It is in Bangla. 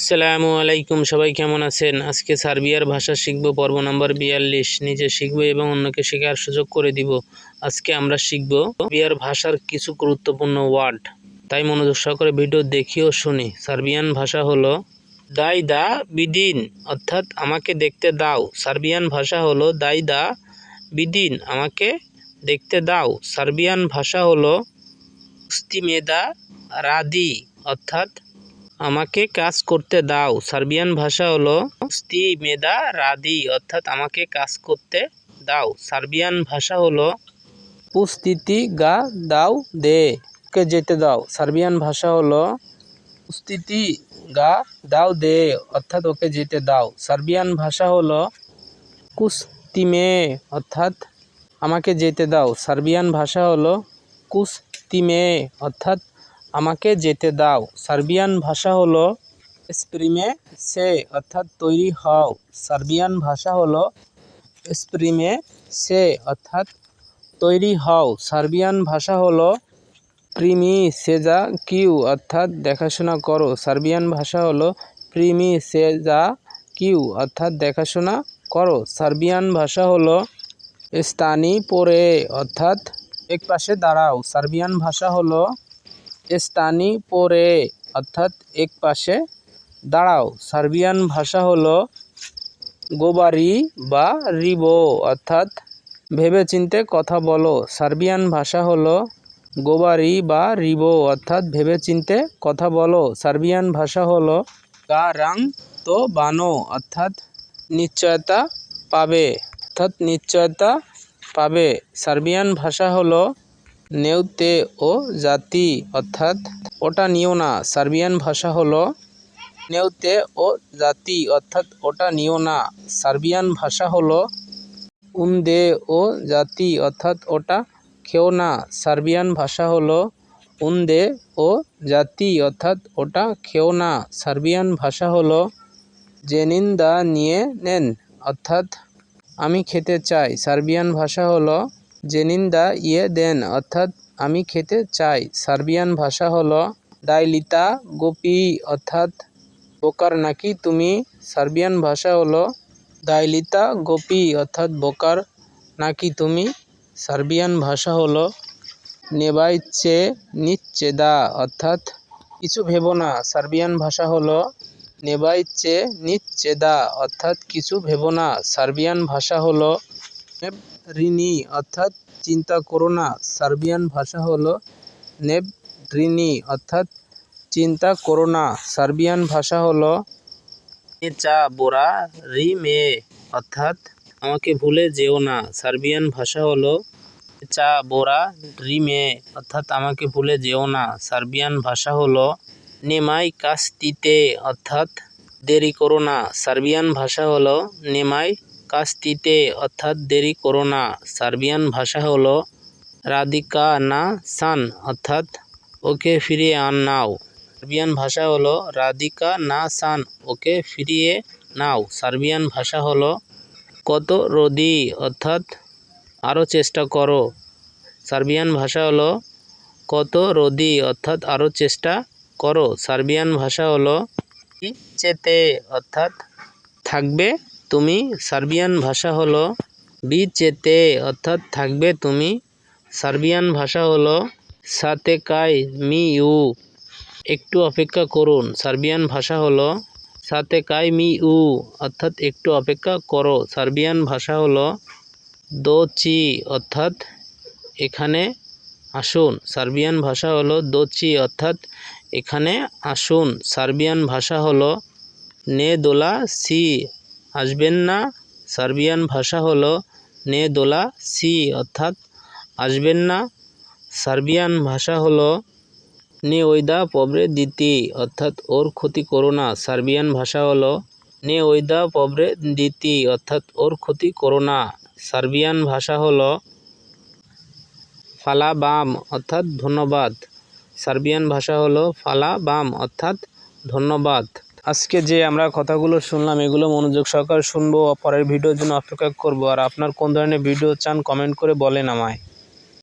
আসসালামু আলাইকুম, সবাই কেমন আছেন? আজকে সার্বিয়ার ভাষা শিখব, পর্ব নম্বর বিয়াল্লিশ। নিজে শিখব এবং অন্যকে শেখার সুযোগ করে দিব। আজকে আমরা শিখব সার্বিয়ার ভাষার কিছু গুরুত্বপূর্ণ ওয়ার্ড। তাই মনোযোগ সহকারে ভিডিও দেখি ও শুনি। সার্বিয়ান ভাষা হলো দাই দা বিদিন, অর্থাৎ আমাকে দেখতে দাও। সার্বিয়ান ভাষা হলো দাই দা বিদিন, আমাকে দেখতে দাও। সার্বিয়ান ভাষা হলো উস্তিমেদা রাদি, অর্থাৎ আমাকে কাজ করতে দাও। সার্বিয়ান ভাষা হলো স্তি মেদা, রাদি, অর্থাৎ আমাকে কাজ করতে দাও। সার্বিয়ান ভাষা হলো পুস্তিতি গা দাও, দে, কে যেতে দাও। সার্বিয়ান ভাষা হলো পুস্তিতি গা দাও, দে, অর্থাৎ ওকে যেতে দাও। সার্বিয়ান ভাষা হলো কুস্তিমে, অর্থাৎ আমাকে যেতে দাও। সার্বিয়ান ভাষা হলো কুস্তিমে, অর্থাৎ আমাকে যেতে দাও। সার্বিয়ান ভাষা হলো স্প্রিমে সে, অর্থাৎ তৈরি হও। সার্বিয়ান ভাষা হলো স্প্রিমে সে, অর্থাৎ তৈরি হও। সার্বিয়ান ভাষা হলো প্রিমি সেজা কিউ, অর্থাৎ দেখাশোনা করো। সার্বিয়ান ভাষা হলো প্রিমি সেজা কিউ, অর্থাৎ দেখাশোনা করো। সার্বিয়ান ভাষা হলো স্থানি পরে, অর্থাৎ এক পাশে দাঁড়াও। সার্বিয়ান ভাষা হলো স্থানি পরে, অর্থাৎ এক পাশে। দাঁড়াও, সার্বিয়ান ভাষা হলো গোবারি বা রিবো, অর্থাৎ ভেবেচিন্তে কথা বলো। সার্বিয়ান ভাষা হলো গোবারি বা রিবো, অর্থাৎ ভেবেচিন্তে কথা বলো। সার্বিয়ান ভাষা হলো গা রাং তো বানো, অর্থাৎ নিশ্চয়তা পাবে। অর্থাৎ নিশ্চয়তা পাবে। সার্বিয়ান ভাষা হলো নেউতে ও জাতি, অর্থাৎ ওটা নিও না, সার্বিয়ান ভাষা হলো নেউতে ও জাতি, অর্থাৎ ওটা নিও না, সার্বিয়ান ভাষা হলো উন্দে ও জাতি, অর্থাৎ ওটা খেও না, সার্বিয়ান ভাষা হলো উন্দে ও জাতি, অর্থাৎ ওটা খেও না, সার্বিয়ান ভাষা হলো জেনিন্দা নিয়ে নেন, অর্থাৎ আমি খেতে চাই, সার্বিয়ান ভাষা হলো জেনিন্দা ইয়ে দেন, অর্থাৎ আমি খেতে চাই। সার্বিয়ান ভাষা হলো ডাইলিতা গোপি, অর্থাৎ বোকার নাকি তুমি? সার্বিয়ান ভাষা হলো দাইলিতা গোপি, অর্থাৎ বোকার নাকি তুমি? সার্বিয়ান ভাষা হলো নেবাইচে নিচ্ছেদা অর্থাৎ কিছু ভেবো না। সার্বিয়ান ভাষা হলো নেবাইচে নিচ্ছেদা অর্থাৎ কিছু ভেবো না। সার্বিয়ান ভাষা হলো ঋণী অর্থাৎ চিন্তা করো না, সার্বিয়ান ভাষা হলো ঋণী অর্থাৎ চিন্তা করো না, সার্বিয়ান ভাষা হলো চা বোরা রি মে, অর্থাৎ আমাকে ভুলে যেও না, সার্বিয়ান ভাষা হলো চা বোরা রি মে, অর্থাৎ আমাকে ভুলে যেও না, সার্বিয়ান ভাষা হলো নেমাই কাস্তিতে, অর্থাৎ দেরি করো না, সার্বিয়ান ভাষা হলো নেমাই কাস্তিতে, অর্থাৎ দেরি করো না। সার্বিয়ান ভাষা হলো রাধিকা না সান, অর্থাৎ ওকে ফিরিয়ে আন নাও। সার্বিয়ান ভাষা হলো রাধিকা না সান, ওকে ফিরিয়ে নাও। সার্বিয়ান ভাষা হলো কত রদি অর্থাৎ আরও চেষ্টা করো। সার্বিয়ান ভাষা হলো কত রদি অর্থাৎ আরও চেষ্টা করো। সার্বিয়ান ভাষা হলো চেতে, অর্থাৎ থাকবে তুমি সার্বিয়ান ভাষা হলো বি চেতে অর্থাৎ থাকবে তুমি সার্বিয়ান ভাষা হলো সাতে কাই মি ইউ। একটু অপেক্ষা করুন, সার্বিয়ান ভাষা হলো সাতে কাই মি ইউ, অর্থাৎ একটু অপেক্ষা করো। সার্বিয়ান ভাষা হলো দো চি, অর্থাৎ এখানে আসুন। সার্বিয়ান ভাষা হলো দোচি অর্থাৎ এখানে আসুন। সার্বিয়ান ভাষা হলো নে দোলা সি আসবেন না। সার্বিয়ান ভাষা হলো নে দোলা সি অর্থাৎ আসবেন না। সার্বিয়ান ভাষা হলো নে ওইদা পবরে দিতি অর্থাৎ ওর ক্ষতি করো না। সার্বিয়ান ভাষা হলো নে ওইদা পবরে দিতি অর্থাৎ ওর ক্ষতি করো না। সার্বিয়ান ভাষা হলো ফালা বাম অর্থাৎ ধন্যবাদ। সার্বিয়ান ভাষা হলো ফালা বাম অর্থাৎ ধন্যবাদ। আজকে যে আমরা কথাগুলো শুনলাম, এগুলো মনোযোগ সহকারে শুনব। পরের ভিডিওর জন্য অপেক্ষা করব। আর আপনার কোন ধরনের ভিডিও চান কমেন্ট করে বলেন আমায়।